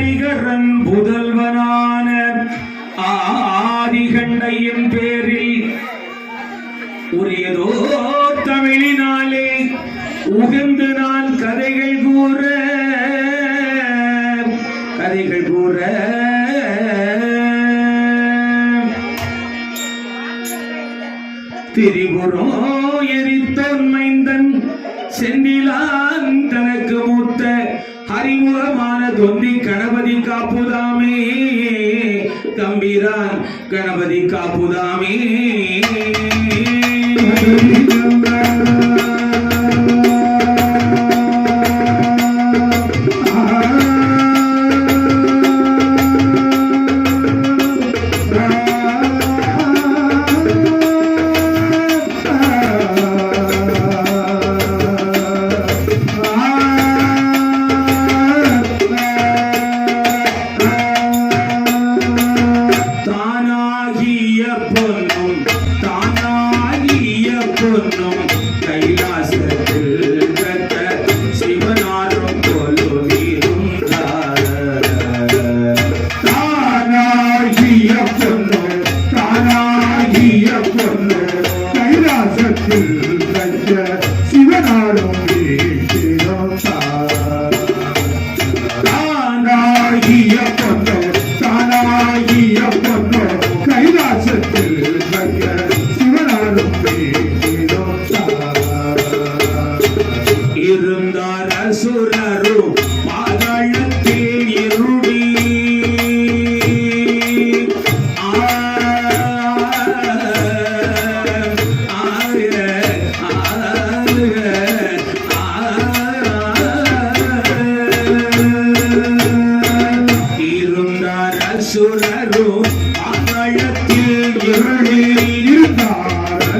ஹரிகரன் புதல்வனான ஆதிகண்டையின் பேரில் உரியதோ தமிழினாலே உகந்து நான் கதைகள் கூற கதைகள் கூற தொந்தி கணபதி காப்புதாமே. தம்பிதான் கணபதி காப்புதாமே. por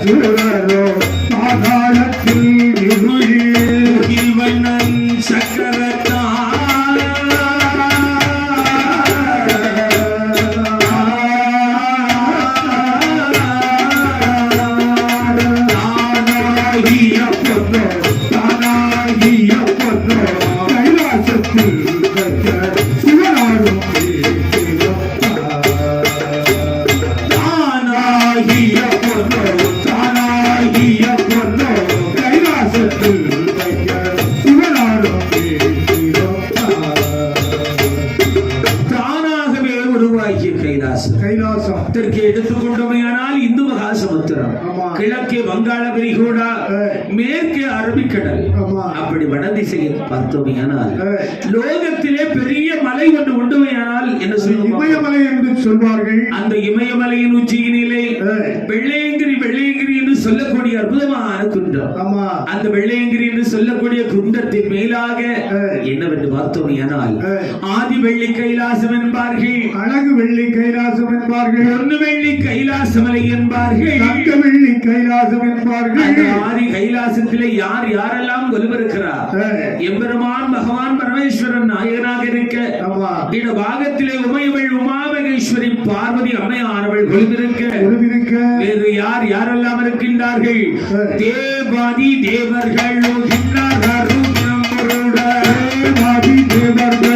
இருந்தாரோ பாதாளத்தில் santo, mi Ana. குன்றத்தின் மேலாக. என்னவென்று பார்த்தோமையானால். ஆதி வெள்ளி கைலாசம் என்பார்கள் அழகு வெள்ளி கைலாசம் என்பார்கள் பொன்னு வெள்ளி கைலாசமலை என்பார்கள் தங்க வெள்ளி கைலாசம் என்பார்கள் ஆதி கைலாசத்திலே யார் யாரெல்லாம் ஒலிபெருக்கிறார் ஆ. எம்பெருமான் பகவான் பரமேஸ்வரன் நாயகனாக இருக்க இந்த பாகத்திலே உமையவள் உமாமகேஸ்வரி பார்வதி அம்மையானவள் ஒருவிருக்க வேறு யார் யாரெல்லாம் இருக்கின்றார்கள். தேவாதி தேவர்கள். தேவாதி தேவர்களும்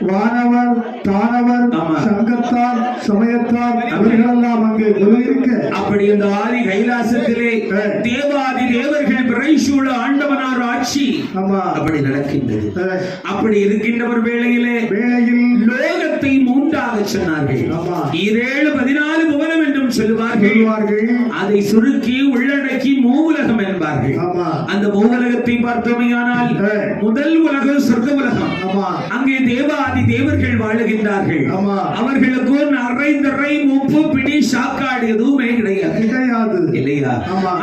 வானவர் தானவர். சங்கத்தார் சமயத்தார் அவர்களெல்லாம் அங்கே இருக்க அப்படி இந்த ஆதி கைலாசத்திலே. தேவாதி தேவர்கள் பிறைசூழ ஆண்டவனார் ஆட்சி. ஆமா. அப்படி நடக்கின்றது. அப்படி இருக்கின்ற ஒரு வேளையிலே வேளையில் லோகத்தை மூன்றாக சொன்னார்கள். ஈரேழு பதினாலு புவனம் என்றும் சொல்லுவார்கள். அதை சுருக்கி உள்ளடக்கி மூவுலகம் என்பார்கள். அந்த மூவுலகத்தை பார்த்தோமையானால் முதல் உலகம் சொர்க்க உலகம் அங்கே தேவாதி தேவர்கள் வாழுகின்றார்கள். அவர்களுக்கு நரை தரை மூப்பு பிடி சாக்காடு எதுவுமே கிடையாது. கிடையாது. இல்லையா.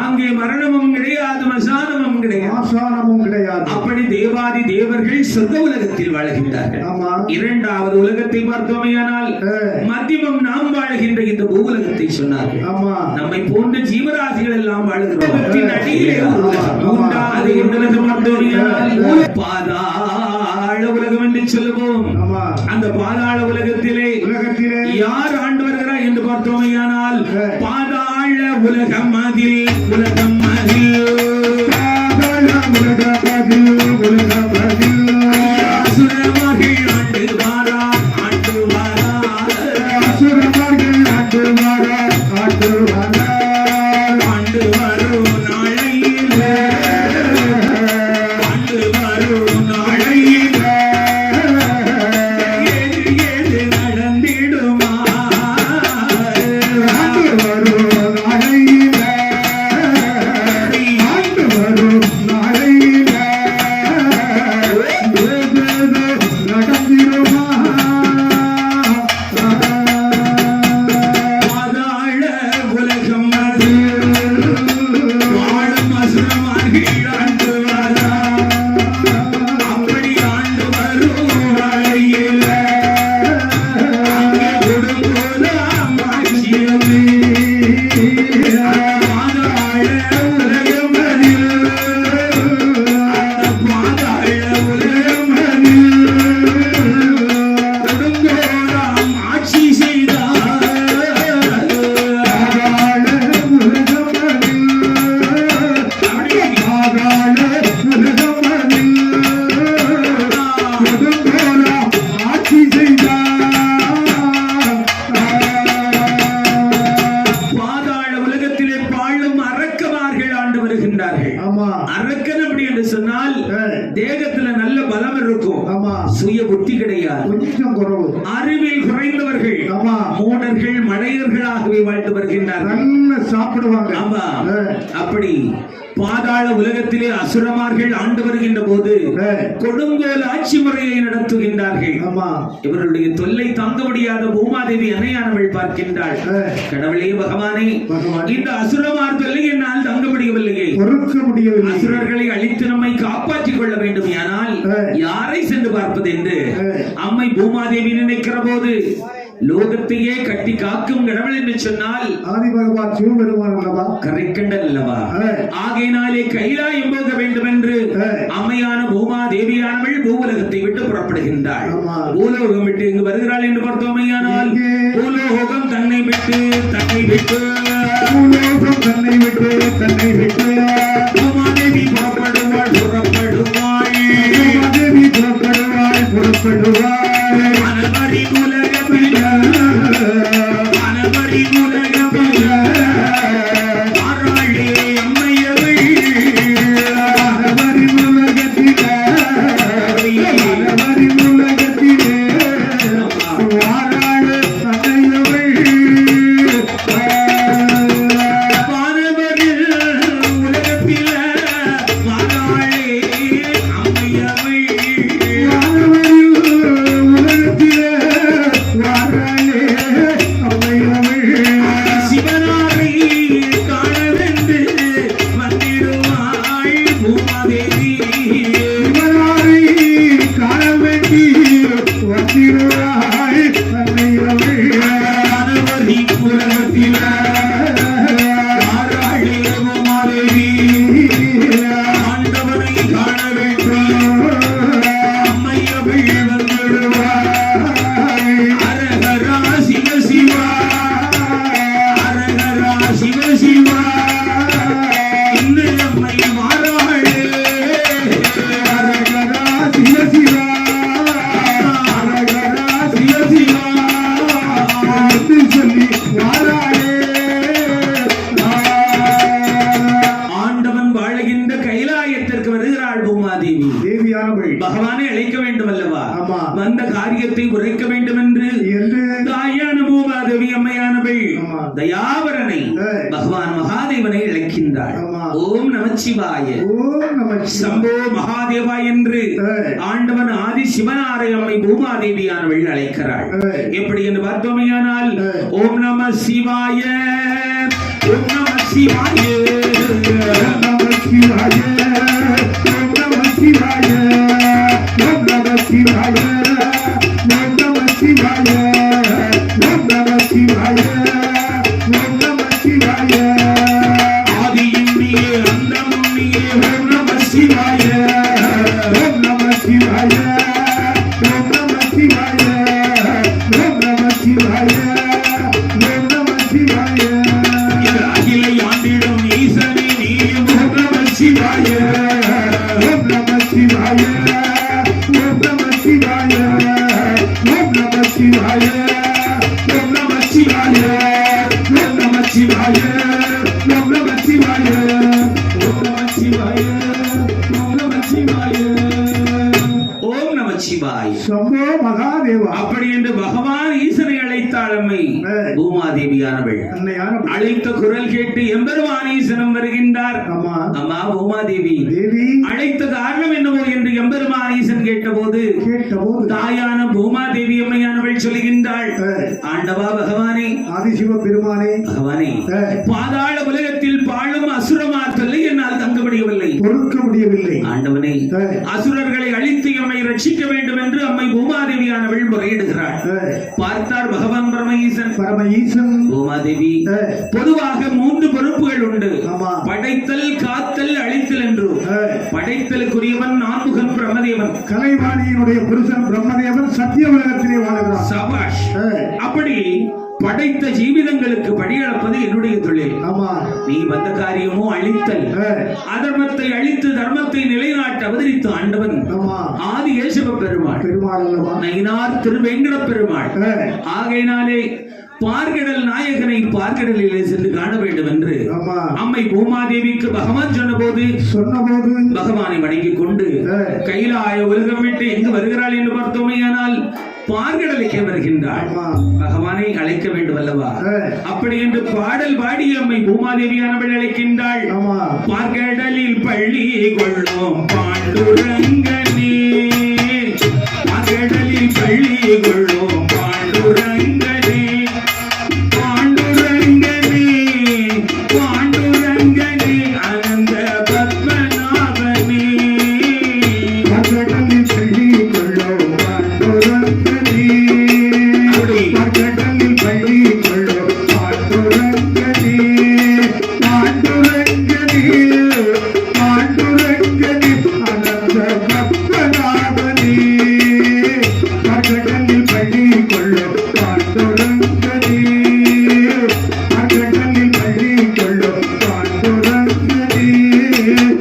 அங்கே மரணமும் கிடையாது மசானமும் கிடையாது. அப்படி தேவாதி தேவர்கள் சொர்க்க உலகத்தில் வாழுகின்றார்கள். இரண்டாவது உலகத்தை பார்த்தோமேயானால் அஹ், மத்தியமம் நாம் வாழுகின்ற இந்த பூவுலகத்தை சொன்னார்கள். ஆமா. நம்மை போன்ற ஜீவராசிகள் எல்லாம் வாழுகிறோம். அடியிலே உலகம். பாதாள உலகம் என்று சொல்லுவோம். அந்த பாதாள உலகத்திலே உலகத்திலே யார் ஆண்டு வருகிறார் என்று பார்த்தோமேயானால். பாதாள உலகம் அதில் உலகம் அதில். பலம் இருக்கும். சுய புத்தி கிடையாது. அறிவில் குறைந்தவர்கள் ஆமா. மூடர்கள் மடையர்களாகவே வாழ்ந்து வருகின்றார்கள். சாப்பிடுவாங்க. ஆமா. அப்படி பாதாள உலகத்திலே அசுரமார்கள் ஆண்டு வருகின்ற போது. கொடுங்கோல் ஆட்சி முறையை நடத்துகின்றார்கள் ஆமா இவர்களுடைய தொல்லை தாங்க முடியாத பூமாதேவி அன்னையானவள் பார்க்கின்றாள். கடவுளே பகவானே. இந்த அசுரமார் தொல்லை என்னால் தாங்க முடியவில்லையே பொறுக்க முடியவில்லை அசுரர்களை அழித்து நம்மை காப்பாற்றிக் கொள்ள வேண்டும் ஆனால். யாரை சென்று பார்ப்பது என்று. அம்மை பூமாதேவி நினைக்கிற போது லோகத்தையே கட்டி காக்கும் கடவுள் என்று சொன்னால் ஆதி பகவான் சிவபெருமான் அல்லவா கரைக்கண்டல் அல்லவா. ஆகையினாலே கைலாயம் போக வேண்டும் என்று. அம்மையான பூமா தேவியானவள் பூவுலகத்தை விட்டு புறப்படுகின்றாள். பூலோகம் விட்டு இங்கு வருகிறாள் என்று பார்த்தோமையானால்? பூலோகம் தன்னை விட்டு தன்னை விட்டு பூலோகம் தன்னை விட்டு தன்னை விட்டு பூமாதேவி புறப்படுவாள் புறப்படுவாள் தேவி புறப்படுவாய் புறப்படுவாய் சம்போ மகாதேவா என்று. ஆண்டவன் ஆதி சிவனாரை அம்மை பூமாதேவியானவள் அழைக்கிறாள். எப்படி என்று பார்த்தோமையானால். ஓம் நம சிவாய ஓம் நம சிவாய ஓம் நம சிவாய ஓம் நம சிவாய ஓம் நம சிவாய சம்போ மகாதேவா? அப்படி என்று பகவான் ஈசனை அழைத்தாள் அம்மை. பூமாதேவியானவள். அழைத்த குரல் கேட்டு எம்பெருமான் ஈசனம் வருகின்றார். அம்மா அம்மா பூமாதேவி. தேவி. அழைத்த காரணம் என்னவோ என்று எம்பெருமான் ஈசன் கேட்டபோது கேட்டபோது. தாயான பூமாதேவி அம்மையானவள் சொல்கின்றாள். ஆண்டவா பகவானே. ஆதிசிவ பெருமானே. பகவானே பாதாள உலகத்தில் பாழும் தங்க முடியவில்லை பொறுக்க முடியவில்லை ஆண்டவனே அசுரர்களை அழித்து எம்மை ரட்சிக்க வேண்டும் என்று அம்மை பூமாதேவியானவள் முறையிடுகிறாள் ஏ, பார்த்தார் பகவான் பரமஈசன். பரம ஈசன் பூமாதேவி பொதுவாக மூன்று பொறுப்புகள் உண்டு. படைத்தல் காத்தல் அழித்தல் என்று. படைத்தலுக்குரியவன் நான்முகன் பிரமதேவன் கலைவாணியினுடைய புருஷன் பிரம்மதேவன் சத்திய உலகத்திலே வாழ்கிறான். சபாஷ். அப்படி படைத்த ஜீவிதங்களுக்கு படியளப்பது என்னுடைய தொழில். ஆமா. நீ வந்த காரியமோ அழித்தல். அதர்மத்தை அழித்து தர்மத்தை நிலைநாட்ட அவதரித்த ஆண்டவன். ஆமா. ஆதி ஏசவ பெருமாள். பெருமாள் நயினார் திருவேங்கட பெருமாள். ஆகையினாலே பார்க்கடல் நாயகனை பார்க்கடலிலே சென்று காண வேண்டும் என்று அம்மை பூமாதேவிக்கு பகவான் சொன்னபோது சொன்னபோது பகவானை வணங்கிக் கொண்டு ஏ, கைலாய உலகம் விட்டு எங்கு வருகிறாள் என்று பார்த்தோமேயானால் பார்க்கடலுக்கே வருகின்றாள். பகவானை அழைக்க வேண்டும் அல்லவா? அப்படி என்று பாடல் பாடி அம்மை பூமாதேவியானவள் அழைக்கின்றாள். ஆமா. பார்க்கடலில் பள்ளி கொள்ளும் பாண்டுரங்கனே. பார்க்கடலில் பள்ளி கொள்ளும்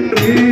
Thank you.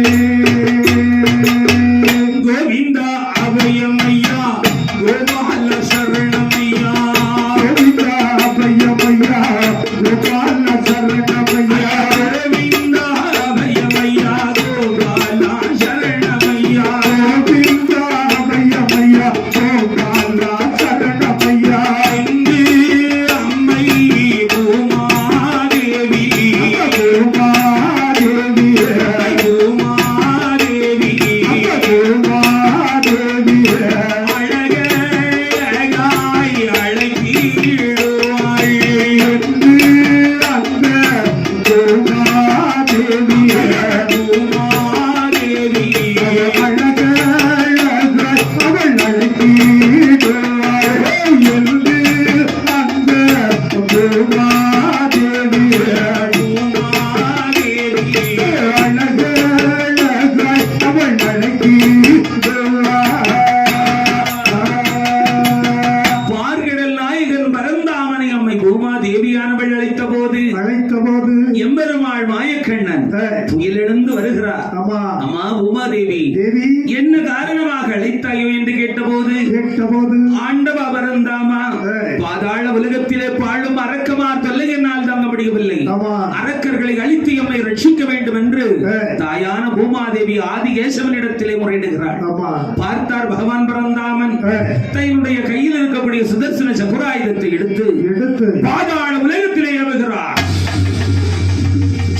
சக்கராயுதத்தை எடுத்து எடுத்து பாதாள உலகத்திலே ஏவுகிறார்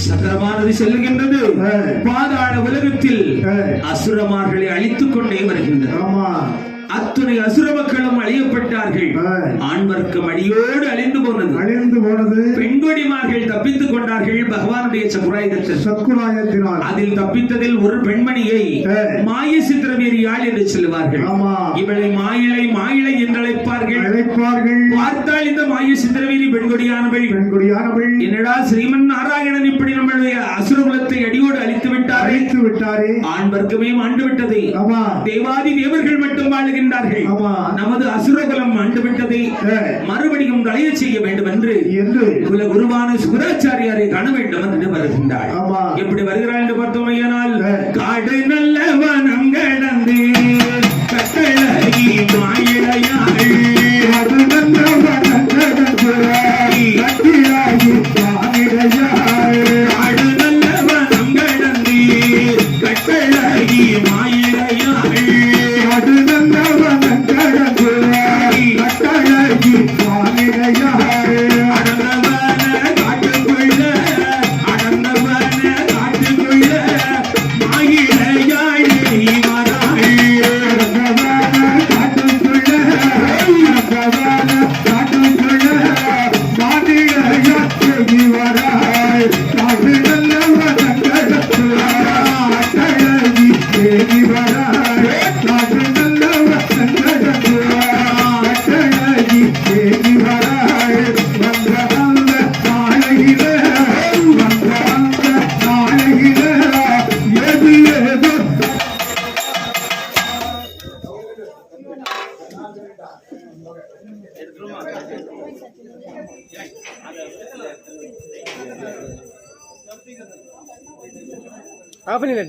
சக்கரமானது செல்லுகின்றது. பாதாள உலகத்தில். அசுரமார்களை அழித்துக் கொண்டே வருகின்றன ஆமா அத்துணை அசுர மக்களும் அழியப்பட்டார்கள். ஆண் வர்க்கம் அடியோடு அழிந்து போனது. அழிந்து போனது. பெண்கொடிமார்கள் தப்பித்துக் கொண்டார்கள் பகவானுடைய சக்கராயுதத்தில் சக்குராயத்தினால் அதில் தப்பித்ததில் ஒரு பெண்மணியை. மாய சித்திரவேரியாள் என்று சொல்லுவார்கள். ஆமா. இவளை மாயிளை மாயிளை என்று அழைப்பார்கள். அழைப்பார்கள். பார்த்தால் இந்த மாய சித்திரவேரி பெண்கொடியானவள். பெண்குடியானவள். என்னடா ஸ்ரீமன் நாராயணன் இப்படி நம்மளுடைய அசுரகுலத்தை அடியோடு அழித்து விட்டாரே? அழைத்து விட்டாரே. ஆண் வர்க்கமே ஆண்டு விட்டது. ஆமா. தேவாதி தேவர்கள் மட்டும் வாழுகின்றார்கள். ஆமா. நமது அசுரகுலம் ஆண்டு விட்டதை. மறுபடியும் களைய செய்ய வேண்டும் என்று என்று குல குருவான சுகராச்சாரியாரை காண வேண்டும் என்று வருகின்றாள். எப்படி வருகிறாள் என்று பார்த்தோமையானால் ஆ. காடு நல்ல வனம் கடந்து கட்டழகி மாயிழையாள்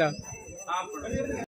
ஆஃப்